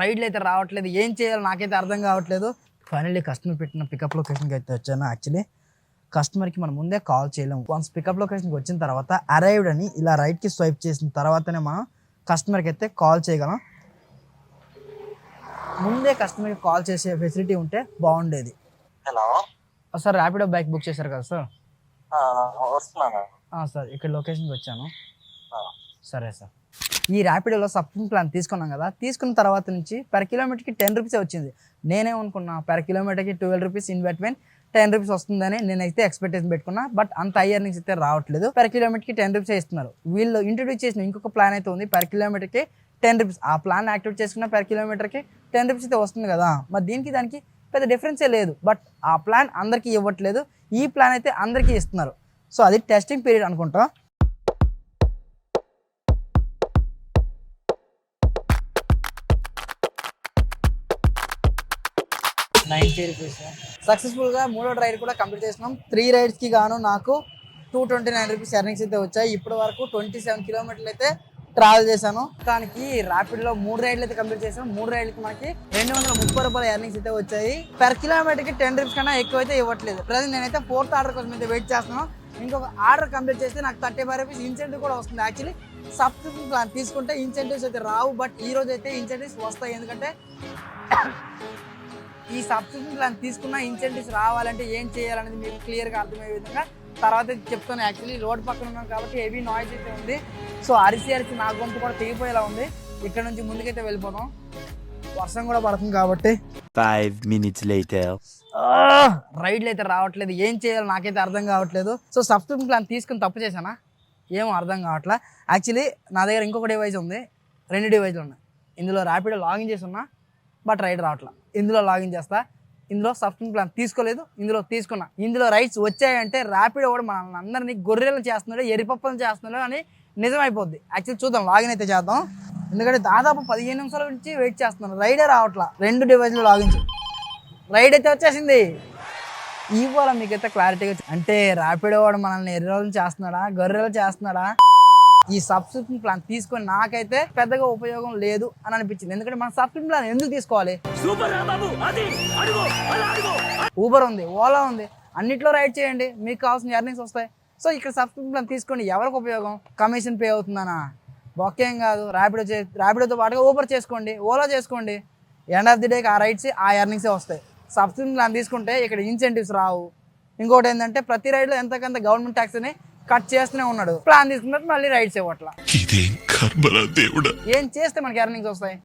రైడ్లు అయితే రావట్లేదు. ఏం చేయాలో నాకైతే అర్థం కావట్లేదు. ఫైనల్లీ కస్టమర్ పెట్టిన పికప్ లొకేషన్కి అయితే వచ్చాను యాక్చువల్లీ కస్టమర్కి మనం ముందే కాల్ చేయలేము వన్స్ పికప్ లొకేషన్కి వచ్చిన తర్వాత అరైవ్డ్ అని ఇలా రైట్కి స్వైప్ చేసిన తర్వాతనే మనం కస్టమర్కి అయితే కాల్ చేయగలం. ముందే కస్టమర్కి కాల్ చేసే ఫెసిలిటీ ఉంటే బాగుండేది. Hello sir Rapido bike book చేశారు కదా సార్ వస్తున్నాను. సార్ ఇక్కడ లొకేషన్కి వచ్చాను. సరే సార్ ఈ ర్యాపిడోలో సబ్సిడీ ప్లాన్ తీసుకున్నాం కదా తీసుకున్న తర్వాత నుంచి పర్ కిలోమీటర్కి టెన్ రూపీస్ వచ్చింది. నేనేమనుకున్నా పర్ కిలోమీటర్కి twelve rupees investment ten rupees వస్తుందని నేనైతే ఎక్స్పెక్టేషన్ పెట్టుకున్నా బట్ అంత హైయర్ నుంచి అయితే రావట్లేదు. పర్ కిలోమీటర్కి టెన్ రూపీస్ ఇస్తున్నారు. వీళ్ళు ఇంట్రడ్యూస్ చేసిన ఇంకొక ప్లాన్ అయితే ఉంది పర్ కిలోమీటర్కి టెన్ రూపీస్ ఆ ప్లాన్ యాక్టివేట్ చేసుకున్న పర్ కిలోమీటర్కి టెన్ రూపీస్ అయితే వస్తుంది కదా. మరి దీనికి దానికి పెద్ద డిఫరెన్సే లేదు. బట్ ఆ ప్లాన్ అందరికీ ఇవ్వట్లేదు. ఈ ప్లాన్ అయితే అందరికీ ఇస్తున్నారు. సో అది టెస్టింగ్ పీరియడ్ అనుకుంటా. నైన్టీ రూపీస్ సక్సెస్ఫుల్గా మూడో రైడ్ కూడా కంప్లీట్ చేసినాం. త్రీ రైడ్స్కి గాను నాకు two twenty nine rupees earnings అయితే వచ్చాయి. ఇప్పటి వరకు ట్వంటీ సెవెన్ కిలోమీటర్లు అయితే ట్రావెల్ చేశాను. దానికి ర్యాపిడ్లో మూడు రైడ్లు అయితే కంప్లీట్ చేసాం మూడు రైడ్లకి మనకి రెండు వందల ముప్పై రూపాయల ఎర్నింగ్స్ అయితే వచ్చాయి. పర్ కిలోమీటర్కి టెన్ రూపీస్ కన్నా ఎక్కువ అయితే ఇవ్వట్లేదు. ప్రజెంట్ నేనైతే ఫోర్త్ ఆర్డర్ కోసం అయితే వెయిట్ చేస్తున్నాను. ఇంకొక ఆర్డర్ కంప్లీట్ చేస్తే నాకు థర్టీ ఫైవ్ రూపీస్ ఇన్సెంటివ్ కూడా వస్తుంది. యాక్చువల్లీ సబ్స్క్రిప్షన్ ప్లాన్ తీసుకుంటే ఇన్సెంటివ్స్ అయితే రావు బట్ ఈ రోజు అయితే ఇన్సెంటివ్స్ వస్తాయి. ఎందుకంటే ఈ సబ్సిడీ ప్లాన్ తీసుకున్న ఇన్సెంటివ్స్ రావాలంటే ఏం చేయాలనేది మీకు క్లియర్గా అర్థమయ్యే విధంగా తర్వాత చెప్తాను. యాక్చువల్లీ రోడ్ పక్కన ఉన్నాం కాబట్టి హెవీ నాయిస్ అయితే ఉంది. సో అరిసి అరిసి నా గొంతు కూడా తెగిపోయేలా ఉంది. ఇక్కడ నుంచి ముందుకైతే వెళ్ళిపోతాం వర్షం కూడా పడుతుంది కాబట్టి. Five minutes later. రైడ్లు అయితే రావట్లేదు. ఏం చేయాలో నాకైతే అర్థం కావట్లేదు. సో సబ్స్క్రిప్షన్ ప్లాన్ తీసుకుని తప్పు చేశానా? ఏమో అర్థం కావట్లే. యాక్చువల్లీ నా దగ్గర ఇంకొక డివైస్ ఉంది. రెండు డివైస్లు ఉన్నాయి. ఇందులో ర్యాపిడో లాగిన్ చేసి ఉన్నా బట్ రైడ్ రావట్లా. ఇందులో లాగిన్ చేస్తా. ఇందులో సబ్స్క్రిప్షన్ ప్లాన్ తీసుకోలేదు. ఇందులో తీసుకున్నా. ఇందులో రైట్స్ వచ్చాయంటే ర్యాపిడో కూడా మన అందరినీ గొర్రెలు చేస్తున్నాడు ఎరిపప్పలు చేస్తున్నాడు అని నిజమైపోద్ది. యాక్చువల్లీ చూద్దాం లాగిన్ అయితే చేద్దాం. ఎందుకంటే దాదాపు పదిహేను నిమిషాల నుంచి వెయిట్ చేస్తున్నాను రైడే రావట్లా. రెండు డివైస్లు లాగిన్ రైడ్ అయితే వచ్చేసింది. ఇవాళ మీకైతే క్లారిటీగా అంటే ర్యాపిడో వాడు మనల్ని ఎర్రలు చేస్తున్నాడా గొర్రెలు చేస్తున్నాడా? ఈ సబ్స్క్రిప్షన్ ప్లాన్ తీసుకొని నాకైతే పెద్దగా ఉపయోగం లేదు అని అనిపించింది. ఎందుకంటే మన సబ్స్క్రిప్షన్ ప్లాన్ ఎందుకు తీసుకోవాలి? ఊబర్ ఉంది ఓలా ఉంది అన్నిట్లో రైడ్ చేయండి మీకు కావాల్సిన ఎర్నింగ్స్ వస్తాయి. సో ఇక్కడ సబ్స్క్రిప్షన్ ప్లాన్ తీసుకోండి ఎవరికి ఉపయోగం? Commission pay అవుతుందనా? బొక్కేం కాదు ర్యాపిడో చే ర్యాపిడోతో పాటుగా ఊబర్ చేసుకోండి ఓలా చేసుకోండి. ఎండ్ ఆఫ్ ది డేకి ఆ రైడ్స్ ఆ ఎర్నింగ్సే వస్తాయి. సబ్స్క్రిప్షన్ ప్లాన్ తీసుకుంటే ఇక్కడ ఇన్సెంటివ్స్ రావు. ఇంకోటి ఏంటంటే ప్రతి రైడ్లో ఎంతకంత గవర్నమెంట్ ట్యాక్స్ అని కట్ చేస్తూనే ఉన్నాడు. ప్లాన్ తీసుకున్నట్టు మళ్ళీ రైడ్స్ ఇవ్వట్లా. ఏం చేస్తే మనకి ఎర్నింగ్స్ వస్తాయి?